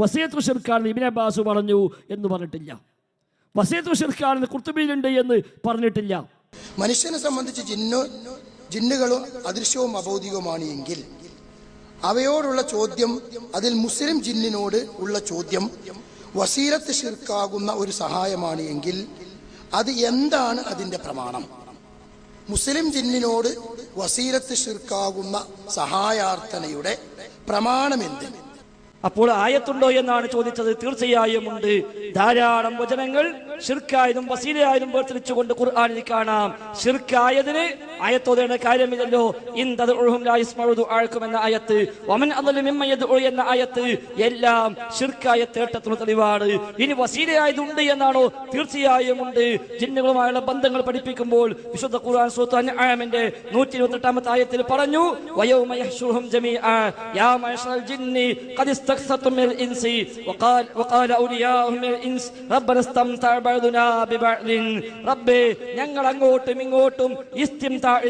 വസീയത്ത് ഷിർക്കാണെന്ന് ഇബിൻ അബ്ബാസ് പറഞ്ഞു എന്ന് പറഞ്ഞിട്ടില്ല. വസീയത്ത് ഷിർക്കാണെന്ന് കുർത്തുബിയിലുണ്ട് എന്ന് പറഞ്ഞിട്ടില്ല. മനുഷ്യനെ സംബന്ധിച്ച് ജിന്നു ജിന്നുകളും അദൃശ്യവും അബൗദികവുമാണ് എങ്കിൽ അവയോടുള്ള ചോദ്യം അതിൽ മുസ്ലിം ജിന്നിനോട് ഉള്ള ചോദ്യം വസീലത്ത് ഷിർക്കാകുന്ന ഒരു സഹായമാണ് എങ്കിൽ അത് എന്താണ് അതിന്റെ പ്രമാണം? മുസ്ലിം ജിന്നിനോട് വസീലത്ത് ഷിർക്കാകുന്ന സഹായാർത്ഥനയുടെ പ്രമാണം എന്ത്? അപ്പോൾ ആയത്തുണ്ടോ എന്നാണ് ചോദിച്ചത്. തീർച്ചയായും ഉണ്ട്. ധാരാളം വചനങ്ങൾ ഷിർക്കായതും വസീലയായതും വേർതിരിച്ചുകൊണ്ട് ഖുർആാനിൽ കാണാം. ഷിർക്കായതിന് ആയത്തോതേണ്ട കാര്യമില്ലല്ലോ. ആഴ്ക്കും എന്ന ആയത്ത് വമൻ എന്ന ആയത്ത് എല്ലാം ഷിർക്കായ തേട്ടത്തിന് തെളിവാണ്. ഇനി വസീലയായതുണ്ട് എന്നാണോ? തീർച്ചയായും ഉണ്ട്. ജിന്നുകളുമായുള്ള ബന്ധങ്ങൾ പഠിപ്പിക്കുമ്പോൾ വിശുദ്ധ ഖുർആൻ സൂറത്ത് ആമിന്റെ നൂറ്റി ഇരുപത്തെട്ടാമത്തെ ആയത്തിൽ പറഞ്ഞു ജിന്നി റബ്ബേ ഞങ്ങൾ അങ്ങോട്ടും ഇങ്ങോട്ടും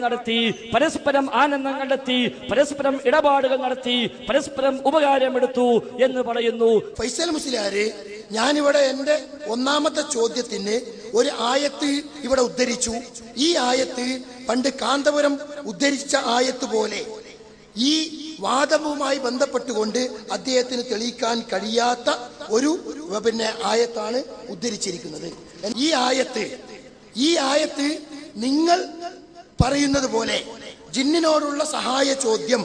നടത്തി പരസ്പരം ആനന്ദം കണ്ടെത്തി പരസ്പരം ഇടപാടുകൾ നടത്തി പരസ്പരം ഉപകാരം എടുത്തു എന്ന് പറയുന്നു. ഫൈസൽ മുസ്ലിയാര് ഞാനിവിടെ എന്റെ ഒന്നാമത്തെ ചോദ്യത്തിന് ഒരു ആയത്ത് ഇവിടെ ഉദ്ധരിച്ചു. ഈ ആയത്ത് പണ്ട് കാന്തപുരം ഉദ്ധരിച്ച ആയത്ത് പോലെ. ഈ വാദവുമായി ബന്ധപ്പെട്ടുകൊണ്ട് അദ്ദേഹത്തിന് തെളിയിക്കാൻ കഴിയാത്ത ഒരു പിന്നെ ആയത്താണ് ഉദ്ധരിച്ചിരിക്കുന്നത്. ഈ ആയത്ത് ഈ ആയത്ത് നിങ്ങൾ പറയുന്നത് പോലെ ജിന്നിനോടുള്ള സഹായ ചോദ്യം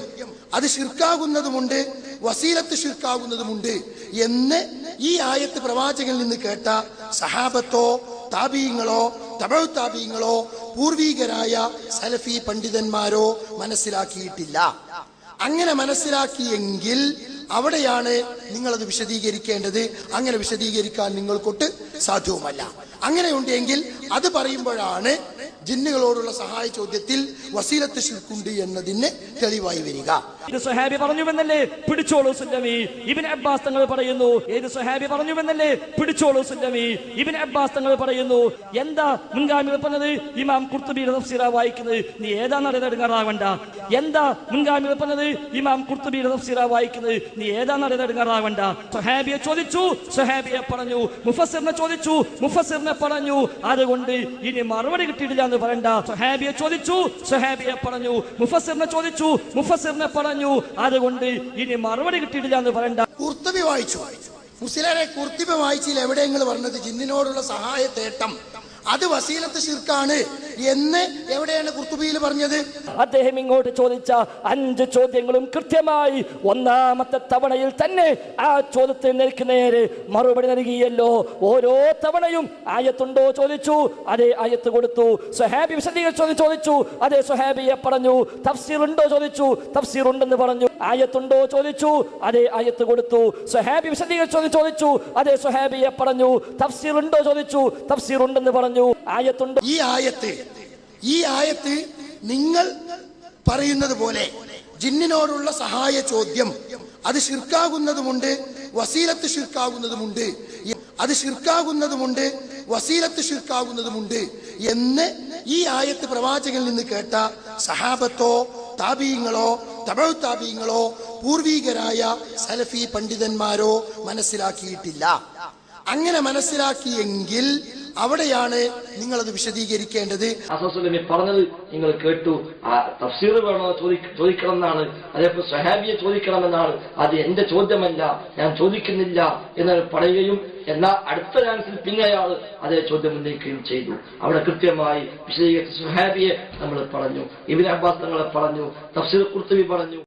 അത് ശിർക്കാകുന്നതുമുണ്ട് വസീലത്ത് ശിർക്കാകുന്നതുമുണ്ട് എന്ന് ഈ ആയത്ത് പ്രവാചകനിൽ നിന്ന് കേട്ട സഹാബത്തോ താപീയങ്ങളോ തമിഴ് താപീയങ്ങളോ പൂർവീകരായ സലഫി പണ്ഡിതന്മാരോ മനസ്സിലാക്കിയിട്ടില്ല. അങ്ങനെ മനസ്സിലാക്കിയെങ്കിൽ അവിടെയാണ് നിങ്ങളത് വിശദീകരിക്കേണ്ടത്. അങ്ങനെ വിശദീകരിക്കാൻ നിങ്ങൾക്കൊട്ട് സാധ്യവുമല്ല. അങ്ങനെ ഉണ്ടെങ്കിൽ അത് പറയുമ്പോഴാണ് ജിന്നുകളോടുള്ള സഹായ ചോദ്യത്തിൽ വസീലത്ത് ശിൽക്കുണ്ട് എന്നതിന് തെളിവായി വരിക. ഇത് സുഹാബി പറഞ്ഞുവെന്നല്ലേ? പിടിച്ചോളൂ സുല്ലമി ഇബിൻ അബ്ബാസ് തങ്ങൾ പറയുന്നു ഏത് സുഹാബി പറഞ്ഞുവെന്നല്ലേ? പിടിച്ചോളൂ സുല്ലമി ഇബിൻ അബ്ബാസ് തങ്ങൾ പറയുന്നു എന്താ മുൻഗാമികൾ പറഞ്ഞത്? ഇമാം കുർത്തുബിയുടെ തഫ്സീറ വായിക്കുന്നത്. നീ ഏതാ നടതെടുങ്ങാറാവണ്ട എന്താ മുൻഗാമികൾ പറഞ്ഞത്? ഇമാം കുർത്തുബിയുടെ തഫ്സീറ വായിക്കുന്നത്. നീ ഏതാ നടതെടുങ്ങാറാവണ്ട സുഹാബിയെ ചോദിച്ചു സുഹാബിയെ പറഞ്ഞു മുഫസ്സിറിനെ ചോദിച്ചു മുഫസ്സിറിനെ പറഞ്ഞു. അതുകൊണ്ട് ഇനി മറുപടി കിട്ടിയിട്ടില്ല. എന്ന് പറയണ്ട. സുഹാബിയെ ചോദിച്ചു സുഹാബിയെ പറഞ്ഞു മുഫസിറിനെ ചോദിച്ചു മുഫസിറിനെ പറഞ്ഞു അതുകൊണ്ട് ഇനി മറുപടി കിട്ടിയിട്ടില്ല എന്ന് പറയണ്ട. കുർത്തുബി വായിച്ചു. മുസ്ലിരെ കുർത്തുബി വായിച്ചിൽ എവിടെയെങ്കിലും പറഞ്ഞത് ജിന്നിനോടുള്ള സഹായ തേട്ടം അത് വസീലത്ത് ശിർക്കാണ്. എന്ന് എവിടെയാണ് കുർത്തുബിയിൽ പറഞ്ഞത്? അദ്ദേഹം ഇങ്ങോട്ട് ചോദിച്ച അഞ്ച് ചോദ്യങ്ങളും കൃത്യമായി ഒന്നാമത്തെ തവണയിൽ തന്നെ ആ ചോദ്യത്തിന് നിനക്ക് നേരെ മറുപടി നൽകിയല്ലോ. ഓരോ തവണയും ആയത്തുണ്ടോ ചോദിച്ചു അതേ ആയത്ത് കൊടുത്തു. സുഹാബി വിശദീകരിച്ചു ചോദിച്ചു അതേ സുഹാബിയെ പറഞ്ഞു. തഫ്സീർ ഉണ്ടോ ചോദിച്ചു തഫ്സീർ ഉണ്ടെന്ന് പറഞ്ഞു. ആയത്തുണ്ടോ ചോദിച്ചു അതേ ആയത്ത് കൊടുത്തു. സുഹാബി വിശദീകരിച്ചു ചോദിച്ചു അതേ സുഹാബിയെ പറഞ്ഞു. തഫ്സീർ ഉണ്ടോ ചോദിച്ചു തഫ്സീർ ഉണ്ടെന്ന് പറഞ്ഞു. ആയത്തുണ്ടോ. ഈ ആയത്ത് ഈ ആയത്ത് നിങ്ങൾ പറയുന്നത് പോലെ ജിന്നിനോടുള്ള സഹായ ചോദ്യം അത് ശിർക്കാകുന്നതുമുണ്ട് വസീലത്ത് ശിർക്കാകുന്നതുമുണ്ട് അത് ശിർക്കാകുന്നതുമുണ്ട് വസീലത്ത് ശിർക്കാകുന്നതുമുണ്ട് എന്ന് ഈ ആയത്ത് പ്രവാചകനിൽ നിന്ന് കേട്ട സഹാബത്തോ താപീയങ്ങളോ തമിഴ് താപീയങ്ങളോ പൂർവീകരായ സലഫി പണ്ഡിതന്മാരോ മനസ്സിലാക്കിയിട്ടില്ല. അങ്ങനെ മനസ്സിലാക്കിയെങ്കിൽ അവിടെയാണ് നിങ്ങൾ അത് വിശദീകരിക്കേണ്ടത് പറഞ്ഞത് നിങ്ങൾ കേട്ടു. തഫ്സീർ വേണോ ചോദിക്കണം എന്നാണ് അതേപോലെ സഹാബിയെ ചോദിക്കണമെന്നാണ്. അത് എന്റെ ചോദ്യമല്ല. ഞാൻ ചോദിക്കുന്നില്ല എന്ന് പറയുകയും എന്നാൽ അടുത്ത ചാൻസിൽ പിന്നെ അയാൾ അതേ ചോദ്യം ഉന്നയിക്കുകയും ചെയ്തു. അവിടെ കൃത്യമായി വിശദീകരിച്ച സുഹാബിയെ നമ്മൾ പറഞ്ഞു. ഇബിൻ അബ്ബാസ് തങ്ങളെ പറഞ്ഞു. തഫ്സീർ കുർത്തുവി പറഞ്ഞു.